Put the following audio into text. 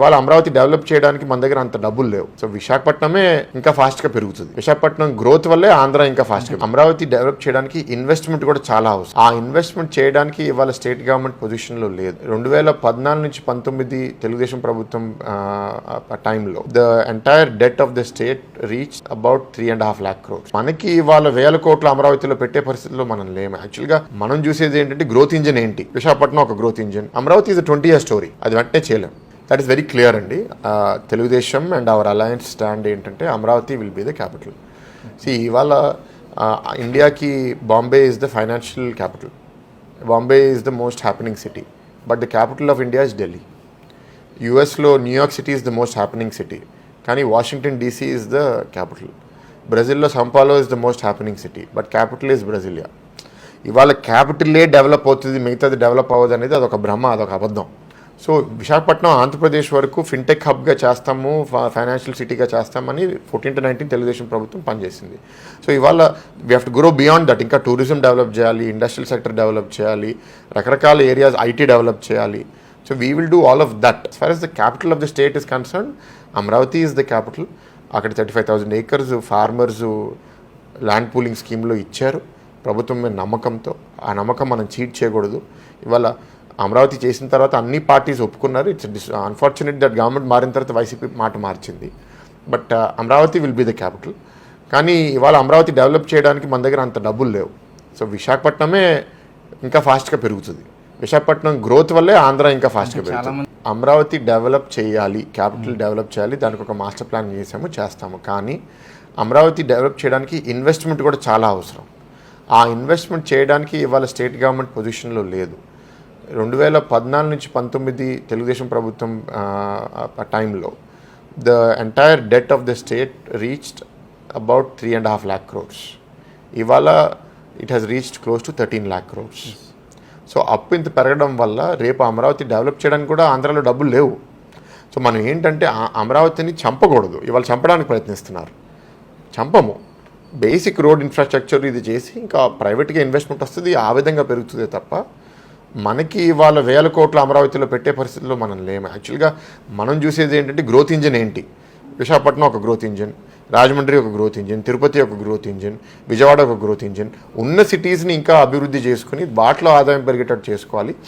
ఇవాళ అమరావతి డెవలప్ చేయడానికి మన దగ్గర అంత డబ్బులు లేవు. సో విశాఖపట్నమే ఇంకా ఫాస్ట్గా పెరుగుతుంది. విశాఖపట్నం గ్రోత్ వల్లే ఆంధ్ర ఇంకా ఫాస్ట్గా అమరావతి డెవలప్ చేయడానికి ఇన్వెస్ట్మెంట్ కూడా చాలా అవసరం. ఆ ఇన్వెస్ట్మెంట్ చేయడానికి ఇవాళ స్టేట్ గవర్నమెంట్ పొజిషన్లో లేదు. రెండు వేల పద్నాలుగు నుంచి పంతొమ్మిది తెలుగుదేశం ప్రభుత్వం టైంలో the entire debt of the state reach about three and half lakh crores మనకి ఇవాళ వేల కోట్ల అమరావతిలో పెట్టే పరిస్థితిలో మనం లేము. యాక్చువల్గా మనం చూసేది ఏంటంటే గ్రోత్ ఇంజిన్ ఏంటి? విశాఖపట్నం ఒక growth engine Amaravati is twenty year story అది వెంటనే చేయలేం దట్ ఈస్ వెరీ క్లియర్ అండి. Telugudesam and our alliance stand ఏంటంటే Amaravati will be the capital C ఇవాళ ఇండియాకి Bombay is the financial capital Bombay is the most happening city but the capital of India is Delhi యుఎస్లో New York city is the most happening city కానీ Washington DC is the capital బ్రెజిల్లో Sao Paulo is the most happening city but capital is Brasilia ఇవాళ క్యాపిటలే develop అవుతుంది మిగతాది develop అవ్వదు అనేది అదొక భ్రమ అదొక అబద్ధం. సో విశాఖపట్నం ఆంధ్రప్రదేశ్ వరకు ఫిన్టెక్ హబ్గా చేస్తాము ఫైనాన్షియల్ సిటీగా చేస్తామని ఫోర్టీన్ టు నైన్టీన్ తెలుగుదేశం ప్రభుత్వం పనిచేసింది. సో ఇవాళ we have to grow beyond that ఇంకా టూరిజం డెవలప్ చేయాలి ఇండస్ట్రియల్ సెక్టర్ డెవలప్ చేయాలి రకరకాల ఏరియాస్ ఐటీ డెవలప్ చేయాలి. So we will do all of that as far as the capital of the state is concern Amaravati is the capital అక్కడ thirty five thousand acres farmers land pooling స్కీమ్లో ఇచ్చారు. ప్రభుత్వం మీద నమ్మకంతో ఆ నమ్మకం మనం చీట్ చేయకూడదు. ఇవాళ అమరావతి చేసిన తర్వాత అన్ని పార్టీస్ ఒప్పుకున్నారు. ఇట్స్ అన్ఫార్చునేట్ దట్ గవర్నమెంట్ మారిన తర్వాత వైసీపీ మాట మార్చింది. But Amaravati will be the capital కానీ ఇవాళ అమరావతి డెవలప్ చేయడానికి మన దగ్గర అంత డబ్బులు లేవు. సో విశాఖపట్నమే ఇంకా ఫాస్ట్గా పెరుగుతుంది. విశాఖపట్నం గ్రోత్ వల్లే ఆంధ్ర ఇంకా ఫాస్ట్గా పెరుగుతుంది. అమరావతి డెవలప్ చేయాలి క్యాపిటల్ డెవలప్ చేయాలి దానికి ఒక మాస్టర్ ప్లాన్ చేసాము చేస్తాము. కానీ అమరావతి డెవలప్ చేయడానికి ఇన్వెస్ట్మెంట్ కూడా చాలా అవసరం. ఆ ఇన్వెస్ట్మెంట్ చేయడానికి ఇవాళ స్టేట్ గవర్నమెంట్ పొజిషన్లో లేదు. రెండు వేల పద్నాలుగు నుంచి పంతొమ్మిది తెలుగుదేశం ప్రభుత్వం టైంలో the entire debt of the state reached about three and half lakh crores. ఇవాళ it has reached close to thirteen lakh crores. So అప్పు ఇంత పెరగడం వల్ల రేపు అమరావతి డెవలప్ చేయడానికి కూడా ఆంధ్రాలో డబ్బులు లేవు. సో మనం ఏంటంటే అమరావతిని చంపకూడదు. ఇవాళ చంపడానికి ప్రయత్నిస్తున్నారు. చంపము. బేసిక్ రోడ్ ఇన్ఫ్రాస్ట్రక్చర్ ఇది చేసి ఇంకా ప్రైవేట్గా ఇన్వెస్ట్మెంట్ వస్తుంది ఆ విధంగా పెరుగుతుంది తప్ప మనకి ఇవాళ వేల కోట్ల అమరావతిలో పెట్టే పరిస్థితిలో మనం లేము. యాక్చువల్గా మనం చూసేది ఏంటంటే గ్రోత్ ఇంజిన్ ఏంటి? విశాఖపట్నం ఒక గ్రోత్ ఇంజిన్ రాజమండ్రి ఒక గ్రోత్ ఇంజిన్ తిరుపతి ఒక గ్రోత్ ఇంజిన్ విజయవాడ ఒక గ్రోత్ ఇంజిన్ ఉన్న సిటీస్ని ఇంకా అభివృద్ధి చేసుకుని వాటిలో ఆదాయం పెరిగేటట్టు చేసుకోవాలి.